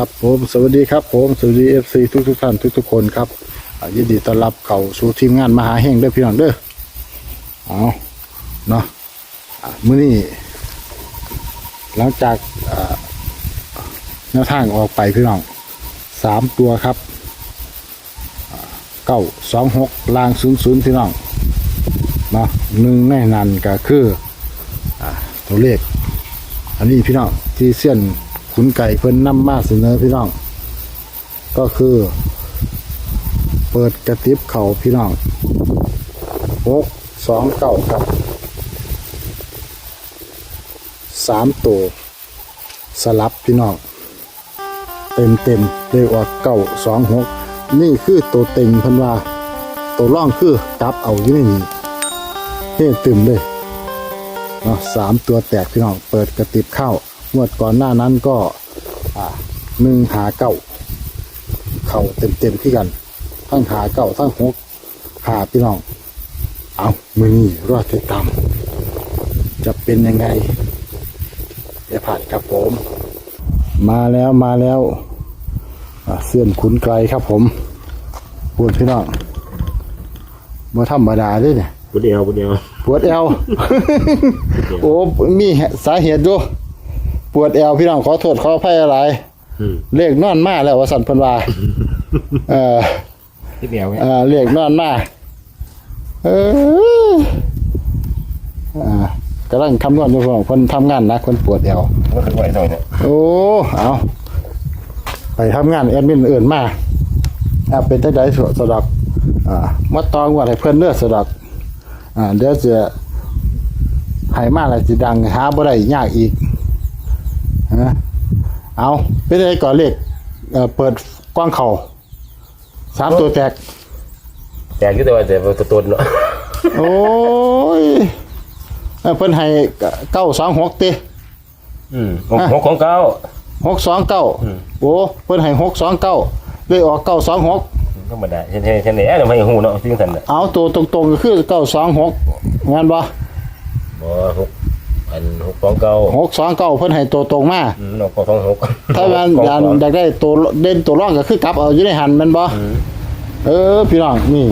ครับผมสวัสดีครับผมสวัสดีเอฟซีทุกทุกท่านทุกทุกคนครับยินดีต้อนรับเข้าสู่ทีมงานมหาเฮงเด้อพี่น้องเด้อเอาเนาะมื้อนี้หลังจากอ่าแนวทางออกไปพี่น้องสามตัวครับเก้าสองหกลางศูนย์ศูนย์พี่น้องเนาะหนึ่งในนั้นก็คืออตัวเลข อันนี้พี่น้องที่เสี้ยน ขุนไก่เพิ่นนำมาเสนอพี่น้อง ก็คือ เปิดกระติบเข่าพี่น้องหกสองเก้าครับสามตัวสลับพี่น้องเต็มเต็มเรียกว่าเก้าสองหกนี่คือตัวเต็งพิ่นว่า ตัวร่องคือกับเอาอยู่ในนี้เฮ้ตึมเลยเนาะสามตัวแตกพี่น้องเปิดกระติบเข้า งวดก่อนหน้านั้นก็อ่าหนึ่งหาเก้าเข่าเต็มเต็มๆที่กัน ทั้งหาเก้าทั้งหกหาพี่น้อง เอามือนี้รอดติดตามจะเป็นยังไงอย่าผ่านครับผม มาแล้วมาแล้วอ่าเสื่อนขุนไกลครับผมพูดพี่น้องมาธรรมดาเด้วยเนี่ยบุเดียวบุเดียวปวดเอวโอ้มีสาเหตุด้วย ปวดเอวพี่น้องขอโทษขออภัยอะไรอืมเลขนอนมาแล้วว่าสันเพันว่าเออที่เดียวไงเออเลขนอนมาเอออ่ากำลังคำนวณอยู่ของคนทำงานนะคนปวดเอวมันคือไหวหน่อยเนี่ยโอ้เอาไปทำงานแอดมินอื่นมาอ่าเป็นได้ไดสสดับอ่ามาตองว่าให้เพื่อนเลือดสดับอ่าเดี๋ยวจะให้มาอะไรจะดังหาบ่ได้ยากอีก ฮะเอาเป็นได้ก่อนเลขเอ่อเปิดกว้างเข่าสามตัวแตกแจกยุ่แต่ว่าแต่ว่าตัวตนเนาะโอ้ยเอ้อเพิ่นให้เก้าสองหกตีอืมของของของเก้า หกสองเก้าโอ้เพิ่นให้หกสองเก้าเลยออกเก้าสองหกธรรมดาเช่นเช่นเช่นไหนเราไม่หูเนาะสิ่งสันน่ะเอาตัวตรงๆก็คือเก้าสองหกงานบ่บ่หก อันหกสองเก้าหกสองเก้าเพิ่นให้ตัวตรงมาอืมนอกก็สองหกถ้ามันอยากอยากได้ตัวเด่นตัวร่องก็คือกลับเอาอยู่ในหันแมันบ่เออพี่น้องนี่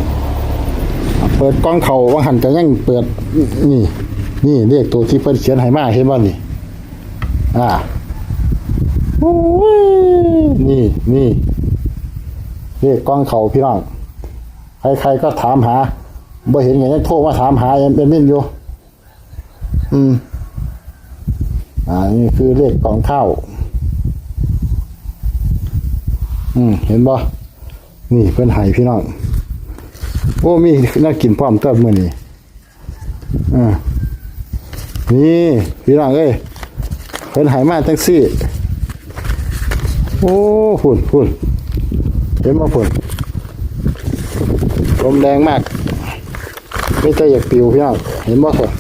เปิดกล้องเขาว่าหันก็ยังเปิดนี่ นี่เรียกตัวที่เพิ่นเขียนให้มาเห็นบ่นี่ อ่าโอ้ยนี่นี่เรียกกล้องเขาพี่น้องใครๆก็ถามหาบ่เห็นอย่างนี้โทรมาถามหาเอ็มเป็นมินอยู่ อืม อ่านี่คือเลขกองเข้า อืม เห็นบ่นี่เพื่อนไห้พี่น้อง โอ้มีน่ากินพร้อมเติมมือนี่อ่านี่พี่น้องเอ้ยเพื่อนไห้มาจังซี่ โอ้ฝุ่นฝุ่นเห็นบ่ฝุ่นลมแรงมากไม่ใจอยากปิวพี่น้องเห็นบ่ฝุ่น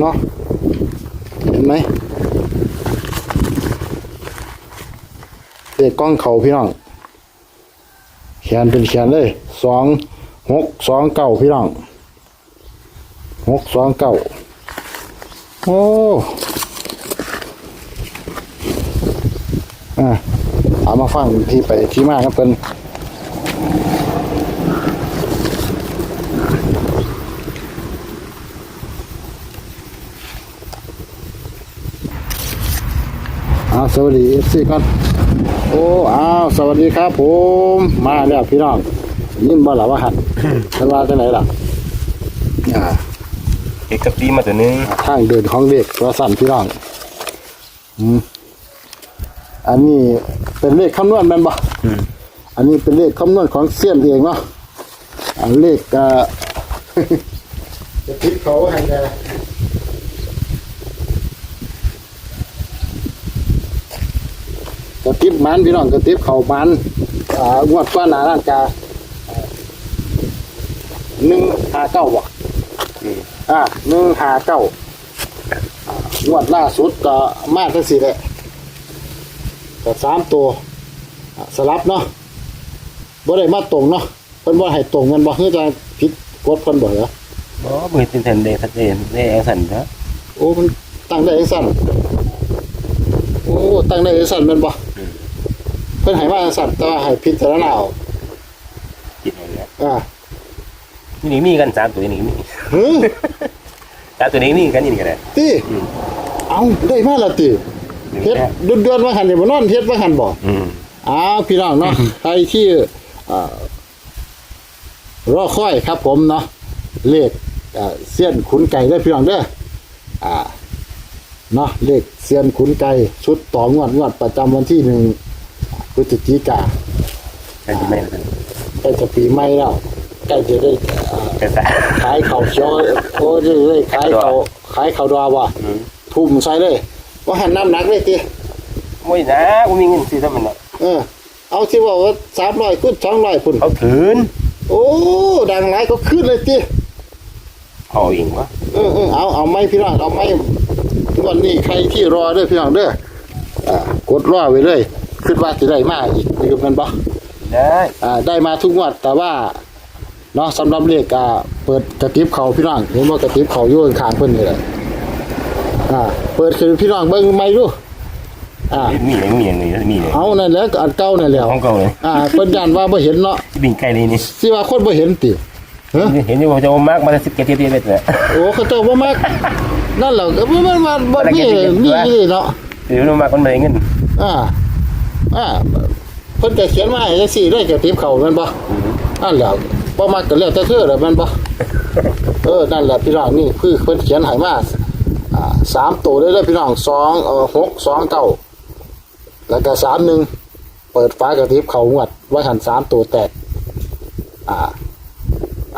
เนาะเห็นไหมเด็กกล้องเขาพี่น้องแขนเป็นแขนเลยสองหกสองเก้าพี่น้องหกสองเก้าโอ้อะเอามาฟังที่ไปที่มาครับเพิ่น อ้าวสวัสดีเอฟซีก่อนโอ้อ้าวสวัสดีครับผมมาแล้วพี่น้องยินบ่หล่ะว่าหันฉันว่าจะไหนล่ะอ่าเอกตีมาตัวหนึงทางเดินของเด็กประสันพี่น้องอืมอันนี้เป็นเลขคำนวณแมันบ่อันนี้เป็นเลขคำนวณของเสี้ยนเองเนาะอันเลขอ่าจะคิดเขาให้แน่ก ระติบมันพี่น้องกระติบเขามันอ่างวดก้อนหนาร่างกาหนึ่งห้าเก้าบ่อ่าหนึ่งห้าเก้างวดล่าสุดก็มาทั้งสี่เลยก็สามตัวอะสลับเนาะบ่ได้มาตรงเนาะเพิ่นบ่ให้ตรงกันบ่เฮือจะผิดกฎเพิ่นบ่เหรอบ่มือเป็นสันเดย์สันเดย์ได้เองสันนะโอ้มันตั้งได้จังซั่นตั้งได้สั่นแม่นบ่เพิ่นให้มาสั่นแต่ว่าให้พิจารณาเอาคิดเอาเนี่ยอ่านี่มีกันสามตัวนี่มีเฮ้ยสามตัวนี้มีกันนี่ก็ได้ติเอาได้มาแล้วติเฮ็ดดุดๆว่าหันนี่บ่นอนเฮ็ดว่าหันบ่อืมอ้าวพี่น้องเนาะใครที่เอ่อรอค่อยครับ ผมเนาะเลขเอ่อเสี้ยนขุนไก่ได้อพี่น้องเด้ออ่า เนาะเลขเสี้ยนขุนไก่ชุดต่องวดงวดประจำวันที่หนึ่งพ ฤศจิกากันที่ไม่กันใกล้จะปีใหม่แล้วใกล้จะได้เอ่อกันซะขายข้าวเชียวโอ้ได้ได้ขายข้าวขายข้าวดอว่ะอืม ทุ่มใส่เลยว่าหันน้ำหนักเลยทีโอ้ยนะกูมีเงินซื้อซะมันเนาะเออ เอาที่ว่าว่าสามร้อยขึ้นสองร้อยพุ่นเขาถืนโอ้ดังไรก็ขึ้นเลยจีเอาเองวะเออเออเอาเอาไม่พี่น้องเอาไม่วันนี้ใครที่รอเด้อพี่น้องเด้ออ่ากดรอไว้เลย คิดว่าจะได้มาอีกนี่เป็นบ่ได้อ่าได้มาทุกงวด แต่ว่าเนาะสำหรับเลขอ่าเปิดกระติบเขาพี่น้องเห็นว่ากระติบเขาอยู่ข้างๆเพิ่นนี่แหละอ่าเปิดคือพี่น้องเบิ่งไม่ดูอ่ามีอย่างมีอย่างนี้มีเลยเอานั่นแหละก็อันเก่านั่นแหละของเก่าเลยอ่าเพิ่นยันว่าบ่เห็นเนาะที่บินไกลเลยนี่สิว่าคนบ่เห็นติเฮ้เห็นอยู่ว่าจะมากมาสิบเกตเทียบเลยโอ้เขาเจ้าบ่มักนั่นแหละก็มันมันมันบ่มีมีนี่เนาะเดี๋ยวมากคนมาเงินอ่า อ่าเพิ่นก็เขียนมาให้จังซี่เลยกระติบเขาแม่นบ่นั่นแหละบ่มักก็แล้วแต่เธอแหละแม่นบ่เออนั่นแหละพี่น้องนี่คือเพิ่นเขียนให้มาอ่าสามตัวเลยเด้อพี่น้องสองเอ่อหกสองเก้าแล้วก็สามหนึ่งเปิดฟ้ากระติบเขางวดไว้หันสามตัวแตกอ่า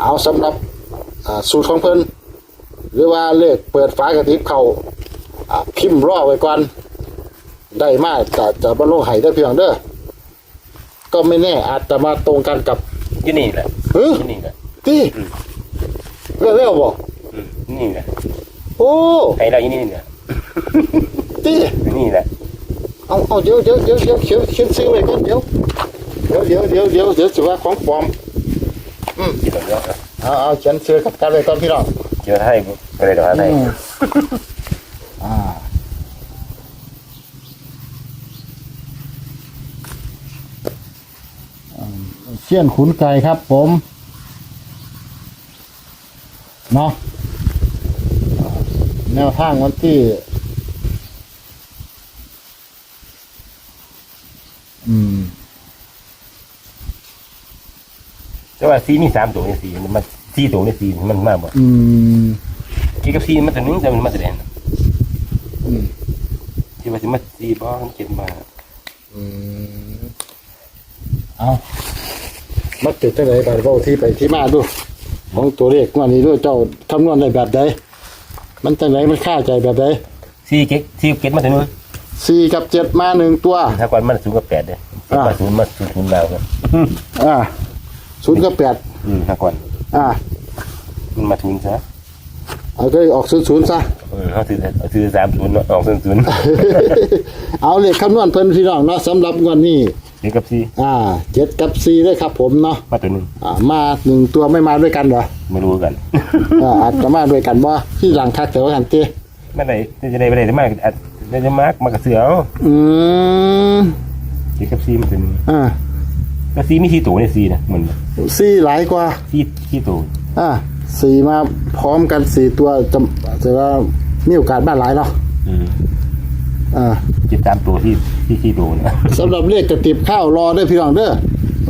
เอาสำหรับอ่าสูตรของเพิ่นหรือว่าเลขเปิดฝากระติบเขาอ่าพิมพ์รอไว้ก่อน ได้มากจะจะบรรลุให้ได้อเพียงเด้อก็ไม่แน่อาจจะมาตรงกันกับยี่นี่แหละเฮ้ยยี่นี่แหละที่เรื่องเรื่องบอกนี่แหละโอ้ใครเรายี่นี่แหละที่นี่แหละเอาเอาเดี๋ยวเดี๋ยวเดี๋ยวเดี๋ยวเขียนเขียนซื้อไว้ก่อนเดี๋ยวเดี๋ยวเดี๋ยวเดี๋ยวเดี๋ยวเดี๋ยวสิว่าของปลอมกินแล้วเอาเอาเขียนซื้อกับกันไว้ก่อนพี่น้องเจอให้อะไรต่ออะไร อืมอ่าอืม เชี่ยนขุนไก่ครับ ผม เนาะอ่าแนวทางวันที่อืมแต่ว่าซีมีสามตัวนี่สีมันสี่ตัวนี่สีมันมากบ่อืมกี่กับซีมันตัวนึงแต่มันมาแสดงอืมที่ว่าสิมาซีบ้องเจ็ดมาอืมเอา มักติดจังไดไปเว้าที่ไปที่มาดูของตัวเลขงวันนี้ด้วยเจ้าคำนวณได้แบบใดมันจังไดมันค่าใจแบบใดซีเก็ตซีเก็ตมาตัวนึงสี่กับเจ็ดมาหนึ่งตัว ถ้าก่อนมันศูนย์กับแปดเลยมาศูนย์มาศูนย์ศูนย์แล้วครับอ่าศูนย์กับแปดอืมถ้าก่อนอ่ามันมาศูนย์ซะเอาก็ออกศูนย์ศูนย์ซะเออเขาซื้อซื้อสามศูนย์ออกศูนย์ศูนย์เอาเลขคำนวณเพิ่นพี่น้องเนาะสำหรับงวันนี้ เด็กกับซีอ่าเจ็ดกับสี่ด้วยครับผมเนาะมาตัวนึงอ่ามาหนึ่งตัวไม่มาด้วยกันเหรอไม่รู้กันอ่าอาจจะมาด้วยกันบ่ที่หลังทักแต่ว่าหันเต้ไม่ได้จะได้ไม่ได้มากได้จะมากมากกับเสืออืมเด็กกับซีมันเป็นอ่าก็ซีมีที่ตัวเนี่ยซีนะเหมือนสี่หลายกว่าที่ที่ตัวอ่าสี่มาพร้อมกันสี่ตัวจะจะว่ามีโอกาสบ้านหลายเนาะ อืมอ่า จิตตามตัวที่ที่ที่ตัวนะสำหรับเลขกระติบข้าวรอเด้อพี่น้องเด้อ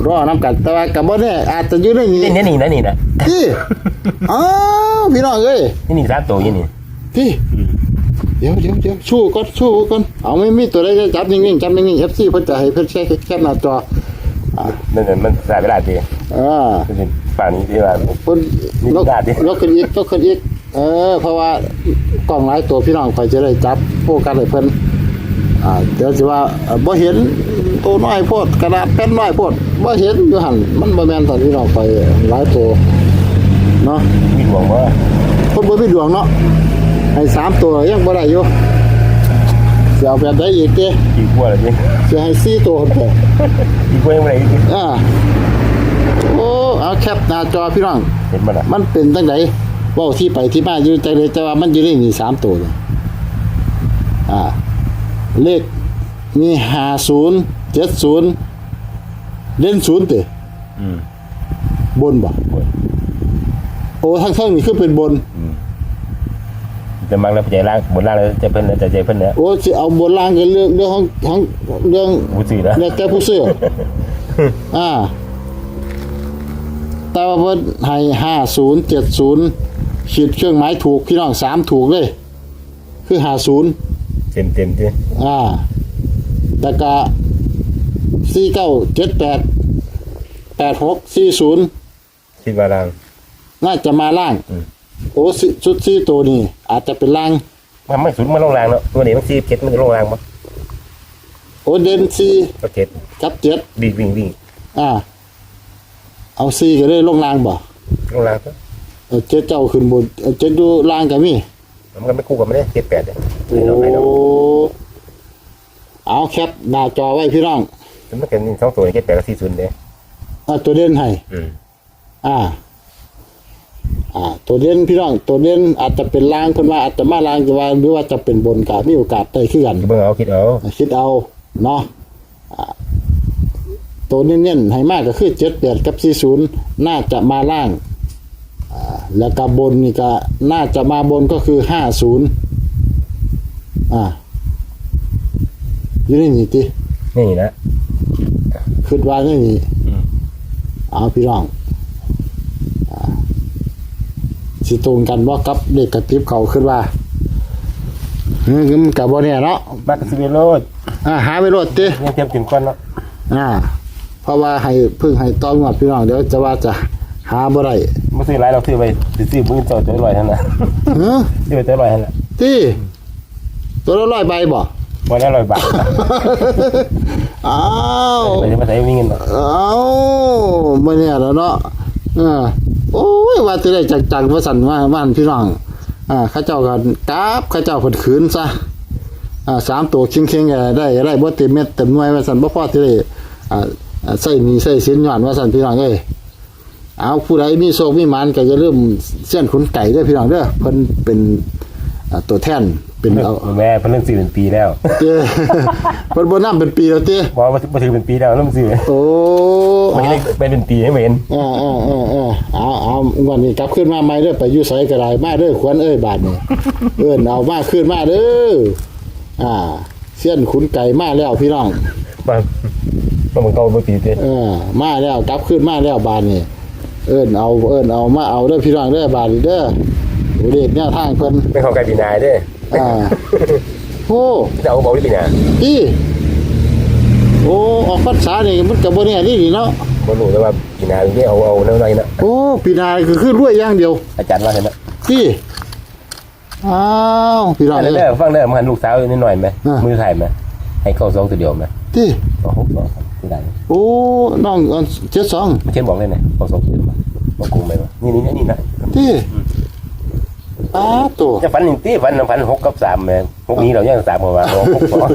รอน้ำกันแต่ว่ากับบ่แน่อาจจะอยู่ในนี้นี่นี่นี่นะนี่นะที่อ้าวพี่น้องเอ้ยนี่นี่สามตัวนี่นี่ที่เดี๋ยวเดี๋ยวเดี๋ยวชู้ก่อนชู้ก่อนเอาไม่มีตัวใดจะจับนิ่งๆจับนิ่งๆ FC เพิ่นจะให้เพิ่นแค่แค่หน้าจอนั่นน่ะมันสายเวลาดีอ่าเป็นฝั่งนี้ที่ว่า เพิ่นมียกดาดดิ ยกขึ้นอีกยกขึ้นอีกเออ เพราะว่ากล้องหลายตัวพี่น้องคอยจะได้จับโฟกัสให้เพิ่น อ่าเดี๋ยวสิว่าเอ่อบ่เห็นตัวน้อยโพดกระดาษแป้นน้อยโพดบ่เห็นอยู่หั่นมันบ่แม่นตอนพี่น้องไปหลายตัวเนาะมีดวงว่าเพิ่นบ่มีดวงเนาะให้สามตัวยังบ่ได้อยู่สิเอาแบบใดอีกเด้กี่ขั้วอะไรนี่สิให้สี่ตัวพุ่นเด้อกี่ขั้วยังไงอ่าโอ้เอาแคปหน้าจอพี่น้องเห็นมันอะมันเป็นจังไดเว่าที่ไปที่มาอยู่จังไดแต่ว่ามันอยู่ในนี่สามตัวเลยอ่า เลขมีห้าศูนย์เจ็ดศูนย์เล่นศูนย์ติอืมบนบ่บนโอ้ทั้งเท่งนี่คือเป็นบน จะมักแล้วใจล่างบนล่างแล้วจะเพิ่นแล้วจะใจเพิ่นแล้วโอ้สิเอาบนล่างกันเรื่องเรื่องของของเรื่องบูสีนะแล้วแต่ผู้ซื้อ อ่า แต่ว่าเพิ่นให้ห้าศูนย์เจ็ดศูนย์ขีดเครื่องหมายถูกพี่น้องสามถูกเลย คือห้าศูนย์ เต็มเต็มที่อ่าแล้วก็สี่เก้าเจ็ดแปดแปดหกสี่ศูนย์คิดว่าล่าง น่าจะมาล่าง อืม โอ้สิชุดสี่ตัวนี้อาจจะเป็นล่าง มันไม่สุดมันลงล่างเนาะตัวนี้มันซีเก็ตมันจะลงล่างมั้งโอ้เดนสี่ก็เก็ตกับเจ็ดวิ่งวิ่งวิ่งอ่า เอาสี่ก็ได้ลงล่างบ่ลงล่างก็เอาเจ็ดเจ้าขึ้นบนเอาเจ็ดดูล่างกันมี มันก็ไม่คู่กับมันเลยเก็ตแปดเนี่ยโอ้ให้น้องให้น้องเอาแคปหน้าจอไว้พี่น้องมันเป็นสองตัวเก็ตแปดกับสี่ศูนย์เด้เอาตัวเด่นให้ อืมอ่า อ่า ตัวเด่นพี่น้อง ตัวเด่นอาจจะเป็นล่างคนว่าอาจจะมาล่างจะว่าหรือว่าจะเป็นบนกามีโอกาสได้ขึ้นกัน เบิ่งเอาคิดเอาคิดเอาเนาะอ่าตัวเน้นๆให้มากก็คือเจ็ดแปดกับสี่ศูนย์น่าจะมาล่างอ่า แล้วก็บนนี่ก็น่าจะมาบนก็คือห้าศูนย์อ่าอยู่ในนี่ตินี่นะคิดว่าในนี่อืมเอาพี่น้องอ่าสิตรงกันว่ากับเด็กกระติบเขาขึ้นว่าเฮ้ยมันกับบ่เนี่ยเนาะบักสิเวโรดอ่าหาไปรถติยังเตรียมถึงก้อนเนาะอ่าเพราะว่าให้เพิ่งให้ต้องมาพี่น้องเดี๋ยวจะว่าจะ หาบ่ได้มาซื้อหลายเราซื้อไปซื้อมือเจ้าตัวลอยท่านน่ะเฮ้อซื้อไปตัวลอยท่านน่ะที่ตัวละร้อยใบบ่วันละร้อยบาทอ้าวไปจะมาใส่มีเงินเนาะอ้าวบ่เนี่ยแล้วเนาะอ่าโอ้ยว่าจะได้จังๆว่าสั่นว่าบ้านพี่น้องอ่าเข้าเจ้ากันกราบเข้าเจ้าเพิ่นขืนซะอ่าสามตัวเคียงๆก็ได้ได้บ่เต็มเม็ดเต็มหน่วยว่าซั่นบ่พอที่ได้อ่าอ่าใส่หมีใส่สินย้อนว่าซั่นพี่น้องเอ้ย เอาผู้ใดมีโชคมีหมานก็อย่าลืมเสี้ยนขุนไก่เด้อพี่น้องเด้อเพิ่นเป็นอ่าตัวแทนเป็นเอาแม่เพิ่นเรื่องซื้อเป็นปีแล้วเจ้เพิ่นบ่นำเป็นปีแล้วเจ้บอกว่ามาถือเป็นปีแล้วเริ่มซื้อโอ้มันอ่าได้ไปเป็นปีให้เห็นอ่าอ่าอ่าอ่าเอาเอาวันนี้กลับขึ้นมาใหม่เด้อไปอยู่ไสก็ได้มาเด้อขวัญเอ้ยบาดนี้เอิ้นเอามาขึ้นมาเด้ออ่าเสี้ยนขุนไก่มาแล้วพี่น้อง มามันมันเก่าเป็นปีเต็มเออมาแล้วกลับขึ้นมาแล้วบาดนี้ เอิ้นเอาเอิ้นเอามาเอาเด้อพี่น้องเด้อบาดนี้เด้อโอ้เด็กแนวทางเพิ่นไม่เข้าใกล้ปีนายเด้อ่าโอ้จะเอาบอกที่ปีนาพี่โอ้ออกพรรษานี่มันก็บ่แน่นี่นี่เนาะบ่รู้แต่ว่าปีนาที่เอาเอาแนวไหนนะโอ้ปีหนาคือคือรวยอย่างเดียว อาจารย์ว่าเห็นนะพี่อ้าวพี่น้องฟังเอ้ยได้ฟังได้มันลูกสาวนิดหน่อยไหมอ่ามืมือถ่ายไหมให้เข้าสองตัวเดียวไหมที่สองหกสองที่ไหนโอ้น้องเจ็ดสองไม่เช่นบอกเลยนะเข้าสองตัวเดียวมา บอกกูไหมวะนี่นี่นี่นะที่อ้าตัวจะฝันหนึ่งตีฝันฝันหกกับสามแม่หกนี้เรายังสามกว่าหกสอง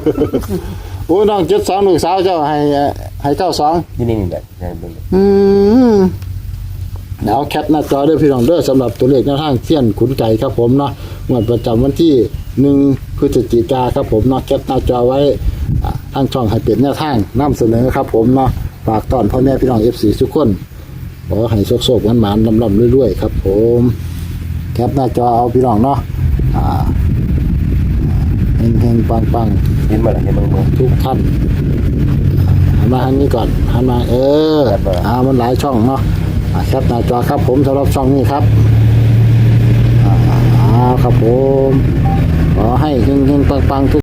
โอ้น้องเจ็ดสองลูกสาวเจ้าให้เอ่อให้เจ้าสองนี่นี่นี่แหละอืมเอาแคปหน้าจอเด้อพี่น้องเด้อสำหรับตัวเลขแนวทางเทียนขุนไก่ครับผมเนาะงวดประจำวันที่หนึ่งพฤศจิกาครับผมเนาะแคปหน้าจอไว้อ่าทางช่องให้เป็นแนวทางนำเสนอครับผมเนาะฝากตอนพ่อแม่พี่น้องเอฟซีทุกคน ขอให้โชคๆหวานๆลำๆเรื่อยๆครับ ผมแคปหน้าจอเอาพี่น้องเนาะอ่าเฮงๆปังๆเห็นมาแล้วเห็นมึงมึงทุกท่านหันมาทางนี้ก่อนหันมาเออครับผมอ่ามันหลายช่องเนาะอ่าแคปหน้าจอครับ ผมสำหรับช่องนี้ครับอ่าอ่าครับผมขอให้เฮงๆปังๆทุก